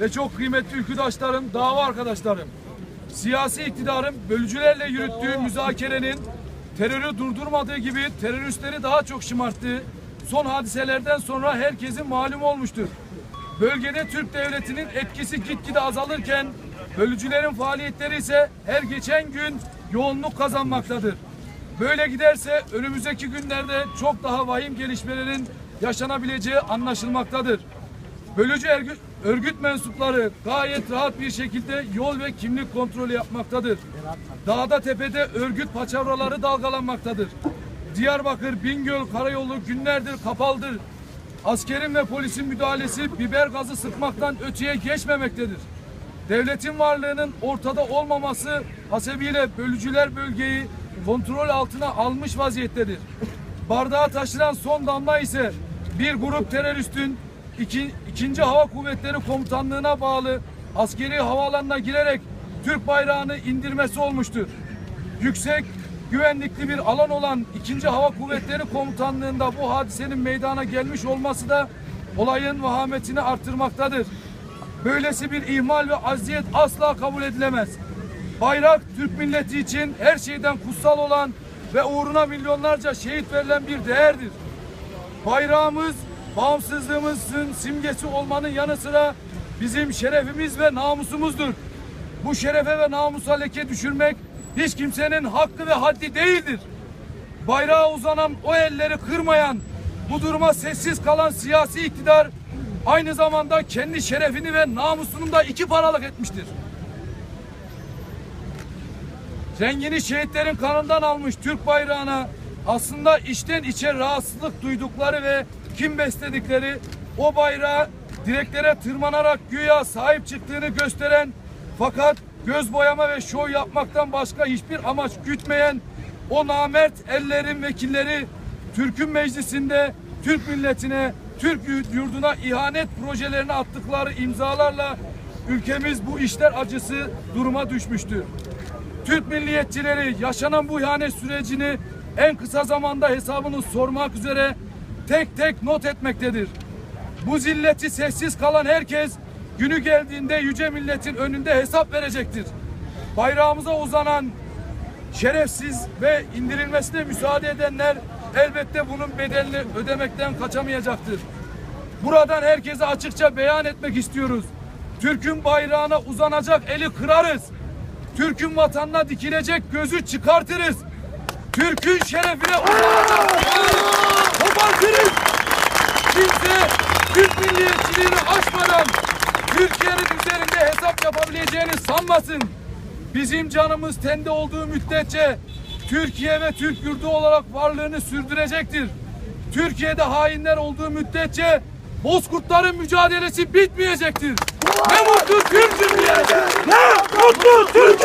ve çok kıymetli ülküdaşlarım, dava arkadaşlarım. Siyasi iktidarın bölücülerle yürüttüğü müzakerenin terörü durdurmadığı gibi teröristleri daha çok şımarttığı son hadiselerden sonra herkesin malum olmuştur. Bölgede Türk devletinin etkisi gitgide azalırken bölücülerin faaliyetleri ise her geçen gün yoğunluk kazanmaktadır. Böyle giderse önümüzdeki günlerde çok daha vahim gelişmelerin yaşanabileceği anlaşılmaktadır. Bölücü örgüt, örgüt mensupları gayet rahat bir şekilde yol ve kimlik kontrolü yapmaktadır. Dağda tepede örgüt paçavraları dalgalanmaktadır. Diyarbakır, Bingöl karayolu günlerdir kapalıdır. Askerin ve polisin müdahalesi biber gazı sıkmaktan öteye geçmemektedir. Devletin varlığının ortada olmaması hasebiyle bölücüler bölgeyi kontrol altına almış vaziyettedir. Bardağa taşıran son damla ise bir grup teröristin iki, ikinci Hava Kuvvetleri Komutanlığı'na bağlı askeri havaalanına girerek Türk bayrağını indirmesi olmuştur. Yüksek güvenlikli bir alan olan 2. Hava Kuvvetleri Komutanlığı'nda bu hadisenin meydana gelmiş olması da olayın vahametini arttırmaktadır. Böylesi bir ihmal ve aziyet asla kabul edilemez. Bayrak Türk milleti için her şeyden kutsal olan ve uğruna milyonlarca şehit verilen bir değerdir. Bayrağımız bağımsızlığımızın simgesi olmanın yanı sıra bizim şerefimiz ve namusumuzdur. Bu şerefe ve namusa leke düşürmek hiç kimsenin hakkı ve haddi değildir. Bayrağa uzanan o elleri kırmayan, bu duruma sessiz kalan siyasi iktidar aynı zamanda kendi şerefini ve namusunu da iki paralık etmiştir. Rengini şehitlerin kanından almış Türk bayrağına aslında içten içe rahatsızlık duydukları ve kim besledikleri o bayrağı direklere tırmanarak güya sahip çıktığını gösteren fakat göz boyama ve şov yapmaktan başka hiçbir amaç gütmeyen o namert ellerin vekilleri Türk'ün meclisinde Türk milletine, Türk yurduna ihanet projelerine attıkları imzalarla ülkemiz bu işler acısı duruma düşmüştür. Türk milliyetçileri yaşanan bu ihanet sürecini en kısa zamanda hesabını sormak üzere tek tek not etmektedir. Bu zilleti sessiz kalan herkes günü geldiğinde yüce milletin önünde hesap verecektir. Bayrağımıza uzanan şerefsiz ve indirilmesine müsaade edenler elbette bunun bedelini ödemekten kaçamayacaktır. Buradan herkese açıkça beyan etmek istiyoruz. Türk'ün bayrağına uzanacak eli kırarız. Türk'ün vatanına dikilecek gözü çıkartırız. Türk'ün şerefine kopartırız. Kimse Türk milliyetçiliğini aşmadan Türkiye'nin üzerinde hesap yapabileceğini sanmasın. Bizim canımız tende olduğu müddetçe Türkiye ve Türk yurdu olarak varlığını sürdürecektir. Türkiye'de hainler olduğu müddetçe Bozkurtların mücadelesi bitmeyecektir. Ne mutlu Türk'üm diye. Ne mutlu Türk'üm